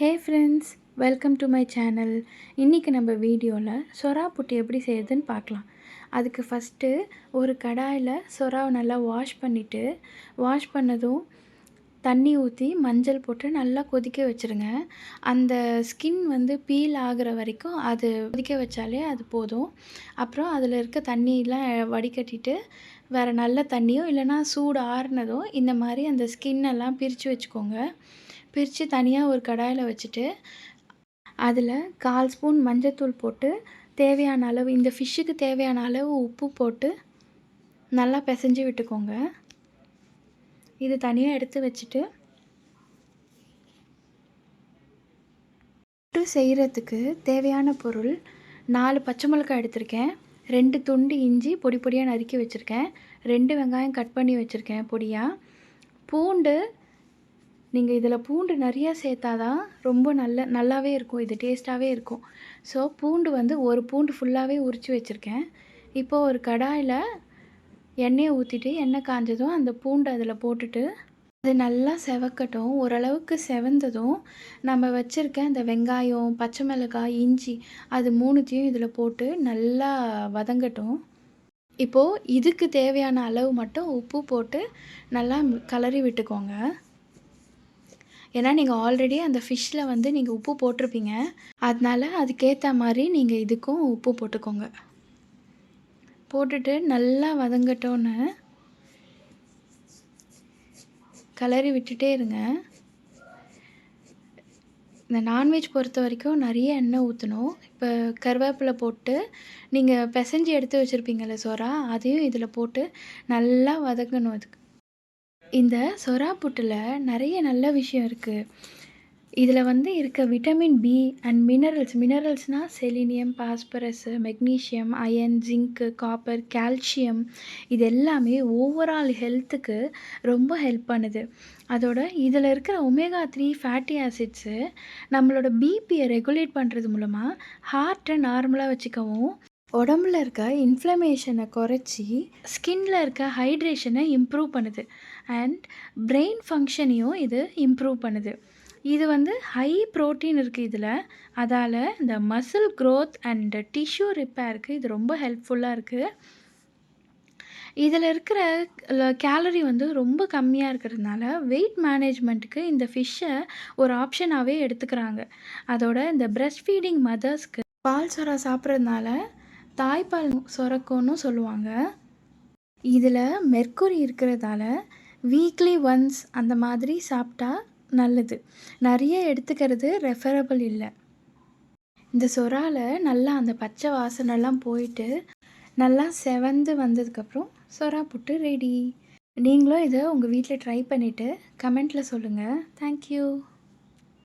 Hey friends welcome to my channel இன்றைக்கி நம்ம வீடியோவில் சொரா புட்டு எப்படி செய்யுதுன்னு பார்க்கலாம். அதுக்கு ஃபஸ்ட்டு ஒரு கடாயில் சொராவை நல்லா வாஷ் பண்ணிவிட்டு வாஷ் பண்ணதும் தண்ணி ஊற்றி மஞ்சள் போட்டு நல்லா கொதிக்க வச்சுருங்க. அந்த ஸ்கின் வந்து பீல் ஆகிற வரைக்கும் அது கொதிக்க வச்சாலே அது போதும். அப்புறம் அதில் இருக்க தண்ணியெலாம் வடிகட்டிட்டு வேறு நல்ல தண்ணியோ இல்லைனா சூடு ஆறுனதோ இந்த மாதிரி அந்த ஸ்கின்னெல்லாம் பிரித்து வச்சுக்கோங்க. பிரித்து தனியாக ஒரு கடாயில் வச்சுட்டு அதில் கால் ஸ்பூன் மஞ்சத்தூள் போட்டு தேவையான அளவு இந்த ஃபிஷ்ஷுக்கு தேவையான அளவு உப்பு போட்டு நல்லா பிசைஞ்சு விட்டுக்கோங்க. இது தனியாக எடுத்து வச்சுட்டு புட்டு செய்கிறதுக்கு தேவையான பொருள் நாலு பச்சை மிளகாய் எடுத்திருக்கேன். ரெண்டு துண்டு இஞ்சி பொடி பொடியாக நறுக்கி வச்சுருக்கேன். ரெண்டு வெங்காயம் கட் பண்ணி வச்சுருக்கேன் பொடியாக பூண்டு நீங்கள் இதில் பூண்டு நிறையா சேர்த்தா தான் ரொம்ப நல்ல நல்லாவே இருக்கும். இது டேஸ்ட்டாகவே இருக்கும். ஸோ பூண்டு வந்து ஒரு பூண்டு ஃபுல்லாகவே உரித்து வச்சுருக்கேன். இப்போது ஒரு கடாயில் எண்ணெயை ஊற்றிட்டு எண்ணெய் காஞ்சதும் அந்த பூண்டு அதில் போட்டுட்டு அது நல்லா செவக்கட்டும். ஓரளவுக்கு செவந்ததும் நம்ம வச்சுருக்க அந்த வெங்காயம் பச்சை மிளகாய் இஞ்சி அது மூணுத்தையும் இதில் போட்டு நல்லா வதங்கட்டும். இப்போது இதுக்கு தேவையான அளவு மட்டும் உப்பு போட்டு நல்லா கலரி விட்டுக்கோங்க. ஏன்னா நீங்கள் ஆல்ரெடி அந்த ஃபிஷ்ஷில் வந்து நீங்கள் உப்பு போட்டிருப்பீங்க. அதனால் அதுக்கேற்ற மாதிரி நீங்கள் இதுக்கும் உப்பு போட்டுக்கோங்க. போட்டுட்டு நல்லா வதங்கட்டோன்னு கலரி விட்டுட்டே இருங்க. இந்த நான்வெஜ் பொறுத்த வரைக்கும் நிறைய எண்ணெய் ஊற்றணும் இப்போ கருவேப்பிலை போட்டு நீங்கள் பிசைஞ்சு எடுத்து வச்சுருப்பீங்கள்ல சோறா அதையும் இதில் போட்டு நல்லா வதங்கணும் அதுக்கு. இந்த சொரா புட்டில் நிறைய நல்ல விஷயம் இருக்குது இதில் வந்து இருக்க vitamin B and minerals மினரல்ஸ்னால் selenium phosphorus magnesium iron zinc copper calcium இது எல்லாமே ஓவரால் ஹெல்த்துக்கு ரொம்ப ஹெல்ப் பண்ணுது. அதோட இதில் இருக்கிற ஒமேகா த்ரீ ஃபேட்டி ஆசிட்ஸு நம்மளோட பிபியை ரெகுலேட் பண்ணுறது மூலமாக ஹார்ட்டை நார்மலாக வச்சுக்கவும் உடம்புல இருக்க இன்ஃப்ளமேஷனை குறைச்சி ஸ்கின்ல இருக்க ஹைட்ரேஷனை இம்ப்ரூவ் பண்ணுது. அண்ட் பிரெயின் ஃபங்க்ஷனையும் இது இம்ப்ரூவ் பண்ணுது. இது வந்து ஹை ப்ரோட்டீன் இருக்குது இதில். அதால் இந்த மசில் க்ரோத் அண்ட் டிஷ்யூ ரிப்பேருக்கு இது ரொம்ப ஹெல்ப்ஃபுல்லாக இருக்குது இதில் இருக்கிற கேலரி வந்து ரொம்ப கம்மியாக இருக்கிறதுனால வெயிட் மேனேஜ்மெண்ட்டுக்கு இந்த ஃபிஷ்ஷை ஒரு ஆப்ஷனாகவே எடுத்துக்கிறாங்க. அதோட இந்த பிரெஸ்ட் ஃபீடிங் மதர்ஸ்க்கு பால் சொரா சாப்பிட்றதுனால தாய்ப்பால் சுரக்கும்னு சொல்லுவாங்க. இதில் மெர்க்குரி இருக்கிறதால வீக்லி ஒன்ஸ் அந்த மாதிரி சாப்பிட்டா நல்லது. நிறைய எடுத்துக்கிறது ரெஃபரபிள் இல்லை. இந்த சொரால் நல்லா அந்த பச்சை வாசனைலாம் போயிட்டு நல்லா செவந்து வந்ததுக்கப்புறம் சொரா புட்டு ரெடி நீங்களும் இதை உங்கள் வீட்டில் ட்ரை பண்ணிவிட்டு கமெண்ட்டில் சொல்லுங்கள் தேங்க்யூ